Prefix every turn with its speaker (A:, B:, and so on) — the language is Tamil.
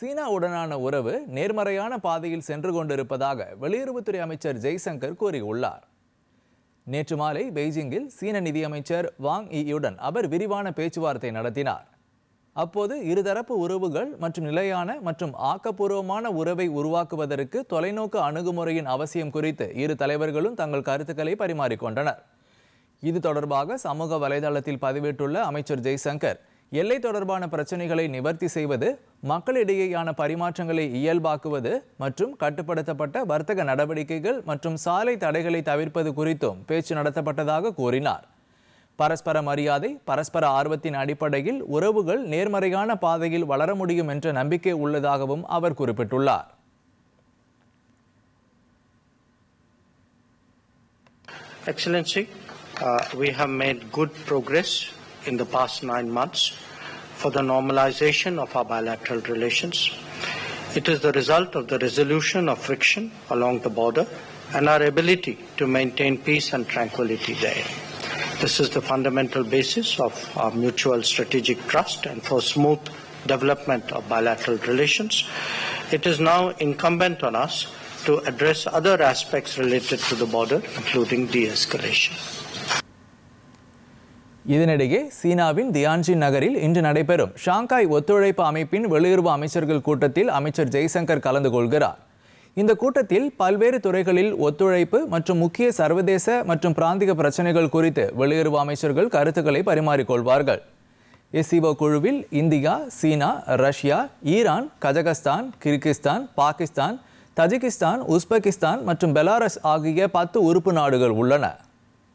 A: சீனாவுடனான உறவு நேர்மறையான பாதையில் சென்று கொண்டிருப்பதாக வெளியுறவுத்துறை அமைச்சர் ஜெய்சங்கர் கூறியுள்ளார். நேற்று மாலை பெய்ஜிங்கில் சீன நிதியமைச்சர் வாங் இயுடன் அவர் விரிவான பேச்சுவார்த்தை நடத்தினார். அப்போது இருதரப்பு உறவுகள் மற்றும் நிலையான மற்றும் ஆக்கப்பூர்வமான உறவை உருவாக்குவதற்கு தொலைநோக்கு அணுகுமுறையின் அவசியம் குறித்து இரு தலைவர்களும் தங்கள் கருத்துக்களை பரிமாறிக்கொண்டனர். இது தொடர்பாக சமூக வலைதளத்தில் பதிவிட்டுள்ள அமைச்சர் ஜெய்சங்கர் எல்லை தொடர்பான பிரச்சனைகளை நிவர்த்தி செய்வது மக்களிடையேயான பரிமாற்றங்களை இயல்பாக்குவது மற்றும் கட்டுப்படுத்தப்பட்ட வர்த்தக நடவடிக்கைகள் மற்றும் சாலை தடைகளை தவிர்ப்பது குறித்தும் பேச்சு நடத்தப்பட்டதாக கூறினார். பரஸ்பர மரியாதை பரஸ்பர ஆர்வத்தின் அடிப்படையில் உறவுகள் நேர்மறையான பாதையில் வளர முடியும் என்ற நம்பிக்கை உள்ளதாகவும் அவர் குறிப்பிட்டுள்ளார்.
B: Excellency, uh, we have made good progress. In the past nine months for the normalization of our bilateral relations. It is the result of the resolution of friction along the border and our ability to maintain peace and tranquility there. This is the fundamental basis of our mutual strategic trust and for smooth development of bilateral relations. It is now incumbent on us to address other aspects related to the border, including de-escalation.
A: இதனிடையே சீனாவின் தியான்ஜின் நகரில் இன்று நடைபெறும் ஷாங்காய் ஒத்துழைப்பு அமைப்பின் வெளியுறவு அமைச்சர்கள் கூட்டத்தில் அமைச்சர் ஜெய்சங்கர் கலந்து கொள்கிறார். இந்த கூட்டத்தில் பல்வேறு துறைகளில் ஒத்துழைப்பு மற்றும் முக்கிய சர்வதேச மற்றும் பிராந்திய பிரச்சனைகள் குறித்து வெளியுறவு அமைச்சர்கள் கருத்துக்களை பரிமாறிக்கொள்வார்கள். எஸ்சிஓ குழுவில் இந்தியா சீனா Russia Iran Kazakhstan Kyrgyzstan Pakistan Tajikistan Uzbekistan மற்றும் பெலாரஸ் ஆகிய பத்து உறுப்பு நாடுகள் உள்ளன.